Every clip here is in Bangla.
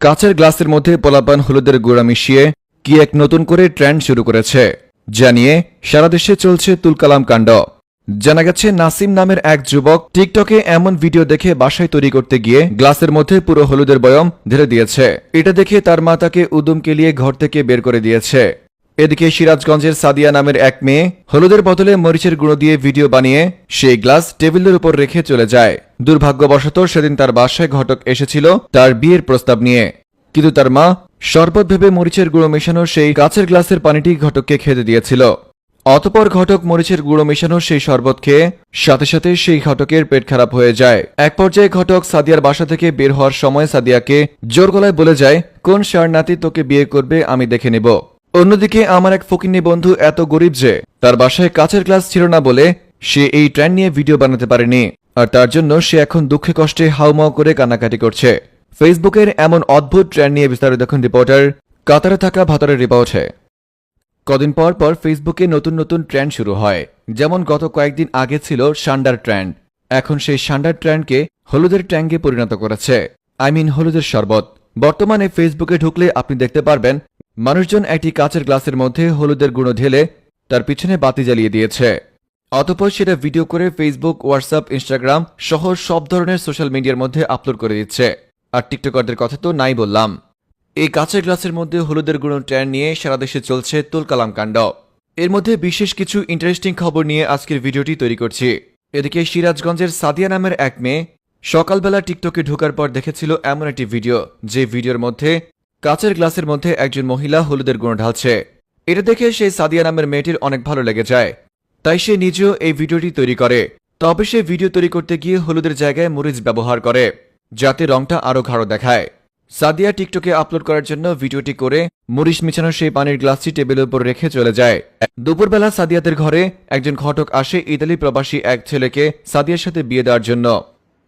কাচের গ্লাসের মধ্যে পলাপান হলুদের গুঁড়া মিশিয়ে কি এক নতুন করে ট্রেন্ড শুরু করেছে? জানিয়ে সারা দেশে চলছে তুলকালাম কাণ্ড। জানা গেছে, নাসিম নামের এক যুবক টিকটকে এমন ভিডিও দেখে বাসায় তৈরি করতে গিয়ে গ্লাসের মধ্যে পুরো হলুদের বয়ম ঢেলে দিয়েছে। এটা দেখে তার মা তাকে উদুম কেলিয়ে ঘর থেকে বের করে দিয়েছে। এদিকে সিরাজগঞ্জের সাদিয়া নামের এক মেয়ে হলুদের বদলে মরিচের গুঁড়ো দিয়ে ভিডিও বানিয়ে সেই গ্লাস টেবিলের উপর রেখে চলে যায়। দুর্ভাগ্যবশত সেদিন তার বাসায় ঘটক এসেছিল তার বিয়ের প্রস্তাব নিয়ে। কিন্তু তার মা শরবত ভেবে মরিচের গুঁড়ো মেশানো সেই কাচের গ্লাসের পানিটি ঘটককে খেতে দিয়েছিল। অতপর ঘটক মরিচের গুঁড়ো মেশানো সেই শরবত খেয়ে সাথে সাথে সেই ঘটকের পেট খারাপ হয়ে যায়। এক পর্যায়ে ঘটক সাদিয়ার বাসা থেকে বের হওয়ার সময় সাদিয়াকে জোর গলায় বলে যায়, কোন শার নাতি তোকে বিয়ে করবে আমি দেখে নেব। অন্যদিকে আমার এক ফকিন্নি বন্ধু এত গরিব যে তার বাসায় কাচের গ্লাস ছিল না বলে সে এই ট্রেন নিয়ে ভিডিও বানাতে পারেনি, আর তার জন্য সে এখন দুঃখে কষ্টে হাউমাউ করে কান্নাকাটি করছে। ফেসবুকের এমন অদ্ভুত ট্রেন্ড নিয়ে বিস্তারিত দেখুন রিপোর্টার কাতারে থাকা ভাতারের রিপোর্টে। কদিন পর পর ফেসবুকে নতুন নতুন ট্রেন্ড শুরু হয়, যেমন গত কয়েকদিন আগে ছিল সান্ডার ট্রেন্ড এখন সেই সান্ডার ট্রেন্ডকে হলুদের ট্যাঙ্গে পরিণত করেছে। আই মিন হলুদের শরবত। বর্তমানে ফেসবুকে ঢুকলে আপনি দেখতে পারবেন মানুষজন একটি কাচের গ্লাসের মধ্যে হলুদের গুঁড়ো ঢেলে তার পিছনে বাতি জ্বালিয়ে দিয়েছে। অতপর সেটা ভিডিও করে ফেসবুক হোয়াটসঅ্যাপ ইনস্টাগ্রাম সহ সব ধরনের সোশ্যাল মিডিয়ার মধ্যে আপলোড করে দিচ্ছে। আর টিকটকারদের কথা তো নাই বললাম। এই কাঁচের গ্লাসের মধ্যে হলুদের গুঁড়ো ট্যান নিয়ে সারা দেশে চলছে তুলকালাম কাণ্ড। এর মধ্যে বিশেষ কিছু ইন্টারেস্টিং খবর নিয়ে আজকের ভিডিওটি তৈরি করছি। এদিকে সিরাজগঞ্জের সাদিয়া নামের এক মেয়ে সকালবেলা টিকটকে ঢোকার পর দেখেছিল এমন একটি ভিডিও, যে ভিডিওর মধ্যে কাঁচের গ্লাসের মধ্যে একজন মহিলা হলুদের গুঁড়ো ঢালছে। এটা দেখে সেই সাদিয়া নামের মেয়েটির অনেক ভালো লেগে যায়। তাই সে নিজেও এই ভিডিওটি তৈরি করে। তবে সে ভিডিও তৈরি করতে গিয়ে হলুদের জায়গায় মরিচ ব্যবহার করে, যাতে রংটা আরও গাঢ় দেখায়। সাদিয়া টিকটকে আপলোড করার জন্য ভিডিওটি করে মরিচ মিছানো সেই পানির গ্লাসটি টেবিলের উপর রেখে চলে যায়। দুপুরবেলা সাদিয়াদের ঘরে একজন ঘটক আসে ইতালি প্রবাসী এক ছেলেকে সাদিয়ার সাথে বিয়ে দেওয়ার জন্য।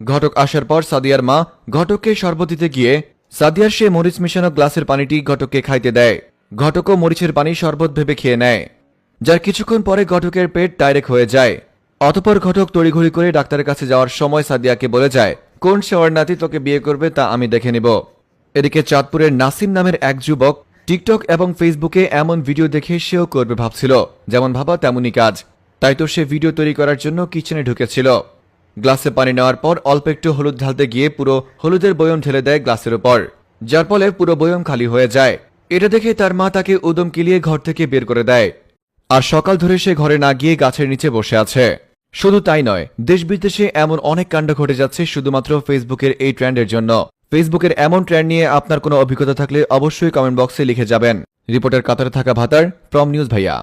ঘটক আসার পর সাদিয়ার মা ঘটককে শরবত দিতে গিয়ে সাদিয়ার সে মরিচ মিশানো গ্লাসের পানিটি ঘটককে খাইতে দেয়। ঘটকও মরিচের পানি শরবত ভেবে খেয়ে নেয়, যার কিছুক্ষণ পরে ঘটকের পেট ডাইরেক্ট হয়ে যায়। অতপর ঘটক তড়িঘড়ি করে ডাক্তারের কাছে যাওয়ার সময় সাদিয়াকে বলে যায়, কোন শেওয়ার নাতি তোকে বিয়ে করবে তা আমি দেখে নিব। এদিকে চাঁদপুরের নাসিম নামের এক যুবক টিকটক এবং ফেসবুকে এমন ভিডিও দেখে সেও করবে ভাবছিল, যেমন ভাবা তেমনই কাজ। তাই তো সে ভিডিও তৈরি করার জন্য কিচেনে ঢুকেছিল। গ্লাসে পানি নেওয়ার পর অল্প একটু হলুদ ঢালতে গিয়ে পুরো হলুদের বয়ম ঢেলে দেয় গ্লাসের উপর, যার ফলে পুরো বয়ম খালি হয়ে যায়। এটা দেখে তার মা তাকে উদম কিলিয়ে ঘর থেকে বের করে দেয়। আর সকাল ধরে সে ঘরে না গিয়ে গাছের নিচে বসে আছে। শুধু তাই নয় দেশ বিদেশে এমন অনেক কাণ্ড ঘটে যাচ্ছে শুধুমাত্র ফেসবুকের এই ট্রেন্ডের জন্য। ফেসবুকের এমন ট্রেন্ড নিয়ে আপনার কোনো অভিজ্ঞতা থাকলে অবশ্যই কমেন্ট বক্সে লিখে যাবেন। রিপোর্টার কাতারে থাকা ভাতার ফ্রম নিউজ ভাইয়া।